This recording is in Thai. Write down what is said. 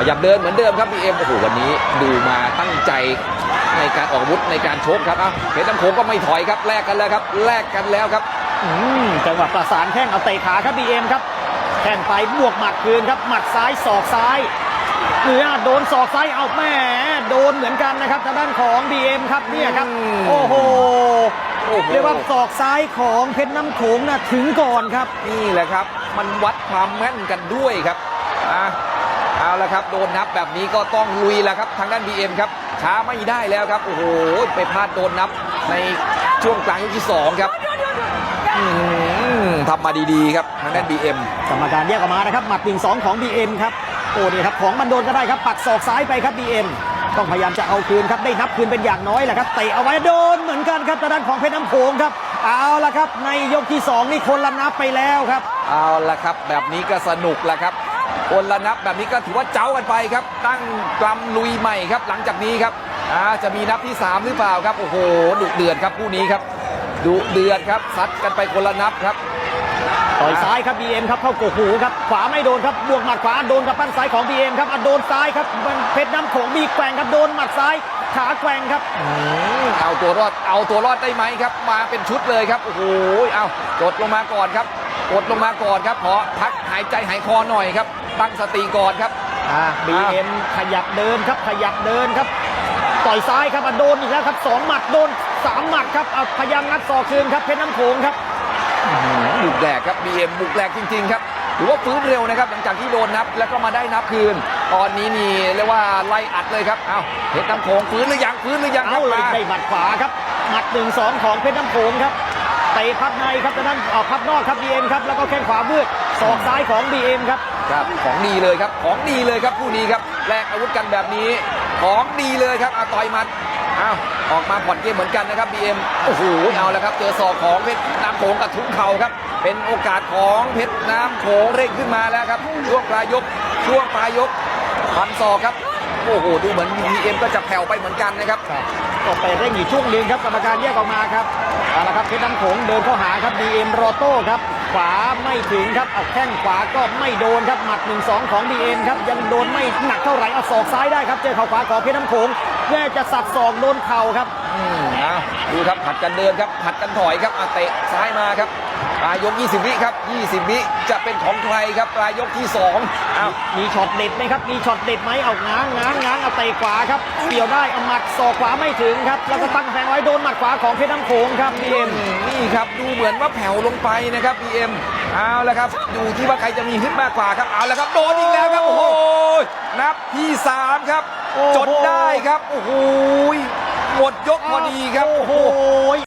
ขยับเดินเหมือนเดิมครับบีเอ็มโอ้โหวันนี้ดูมาตั้งใจในการออกอาวุธในการชกครับเอ้าเพชรน้ำโขงก็ไม่ถอยครับแลกกันแล้วครับแลกกันแล้วครับอืมจังหวะประสานแข้งเอาเตะขาครับบีเอ็มครับแข้งไปบวกหมัดคืนครับหมัดซ้ายศอกซ้ายเนื้อโดนศอกซ้ายเอาแม่โดนเหมือนกันนะครับทางด้านของ BM ครับเนี่ยครับอืมโอ้โหโอ้โหเรียกว่าศอกซ้ายของเพชรน้ำโขงนะถึงก่อนครับ นี่แหละครับ มันวัดความแม่นกันด้วยครับอะ เอาละครับ โดนนับแบบนี้ก็ต้องลุยแล้วครับทางด้าน BM ครับช้าไม่ได้แล้วครับ โอ้โห ไปพลาดโดนนับในช่วงกลางยกที่สองครับอื้อหือทำมาดีๆครับทางด้าน BM กรรมการแยกออกมานะครับ หมัดหนึ่งสองของ BM ครับ โอ้นี่ครับของมันโดนก็ได้ครับปักศอกซ้ายไปครับ BM ต้องพยายามจะเอาคืนครับได้นับคืนเป็นอย่างน้อยแหละครับเตะเอาไว้โดนเหมือนกันครับทางด้านของเพชรน้ำโขงครับ เอาละครับในยกที่สองนี่คนละนับไปแล้วครับ เอาละครับ แบบนี้ก็สนุกละครับ คนละนับแบบนี้ก็ถือว่าเจ้ากันไปครับ ตั้งกลำลุยใหม่ครับ หลังจากนี้ครับอ่าจะมีนับที่ 3 หรือเปล่าครับ โอ้โหดุเดือดครับคู่นี้ครับดุเดือดครับซัดกันไปคนละนับครับต่อยซ้ายครับ BM ครับเข้ากกหูครับขวาไม่โดนครับบวกหมัดขวาโดนกับปั้นซ้ายของ BM ครับอะโดนซ้ายครับเพชรน้ำโขงมีแกว่งครับโดนหมัดซ้ายขาแกว่งครับอืมเอาตัวรอดเอาตัวรอดได้ไหมครับ มาเป็นชุดเลยครับโอ้โหเอากดลงมาก่อนครับ กดลงมาก่อนครับขอพักหายใจหายคอหน่อยครับ ตั้งสติก่อนครับอ่า BM ขยับเดินครับขยับเดินครับ ต่อยซ้ายครับอะโดนอีกแล้วครับสองหมัดโดนสามหมัดครับอะพยายามงัดศอกคืนครับเพชรน้ำโขงครับบุกแหลกครับ BM บุกแหลกจริง ๆ ครับถือว่าฟื้นเร็วนะครับหลังจากที่โดนนับแล้วก็มาได้นับคืน ตอนนี้นี่เรียกว่าไล่อัดเลยครับเอาเพชรน้ำโขงฟื้นหรือยังฟื้นหรือยังคเอารับเลยมาได้หมัดขวาครับหมัดหนึ่งสองของเพชรน้ำโขงครับเตะพับในครับจากนั้นเอ่อพับนอกครับ BM ครับแล้วก็แข้งขวาบืดศอกซ้ายของ BM ครับครับของดีเลยครับของดีเลยครับคู่นี้ครับแลกอาวุธกันแบบนี้ ของดีเลยครับอาต่อยมัดอ้าวออกมาผ่อนเกมเหมือนกันนะครับ BM โอ้โหเอาแล้วครับเจอศอกของเพชรน้ำโขงกับทุ้งเข่าครับ เป็นโอกาสของเพชรน้ำโขงเร่งขึ้นมาแล้วครับช่วงปลายยกช่วงปลายยกพันศอกครับ โอ้โหดูเหมือน BM ก็จะแผ่วไปเหมือนกันนะครับ ครับก็ไปเร่งอยู่ช่วงหนึ่งครับกรรมการแยกออกมาครับเอาละครับเพชรน้ำโขงเดินเข้าหาครับ BM รอโต้ครับ ขวาไม่ถึงครับเอาแข้งขวาก็ไม่โดนครับหมัด1 2 ของ BM ครับยังโดนไม่หนักเท่าไหร่เอาศอกซ้ายได้ครับเจอเข่าขวาของเพชรน้ำโขง แย่จะสับศอกโดนเข่าครับอืมเอาดูครับผัดกันเดินครับผัดกันถอยครับอะเตะซ้ายมาครับปลายยก 20 วิครับ 20 วิจะเป็นของใครครับปลายยกที่2อ้าวมีช็อตเด็ดไหมครับ มีช็อตเด็ดไหมเอาง้างง้างง้างเอาเตะขวาครับเกี่ยวได้เอาหมัดศอกขวาไม่ถึงครับ แล้วก็ตั้งแทงไว้โดนหมัดขวาของเพชรน้ำโขงครับ BM นี่ครับดูเหมือนว่าแผ่วลงไปนะครับ PM เอาละครับดูที่ว่าใครจะมีฮึดมากกว่าครับเอาละครับโดนอีกแล้วครับโอ้โหนับที่ 3 ครับโอ้โห จดได้ครับ โอ้โหหมดยกพอดีครับ โอ้โห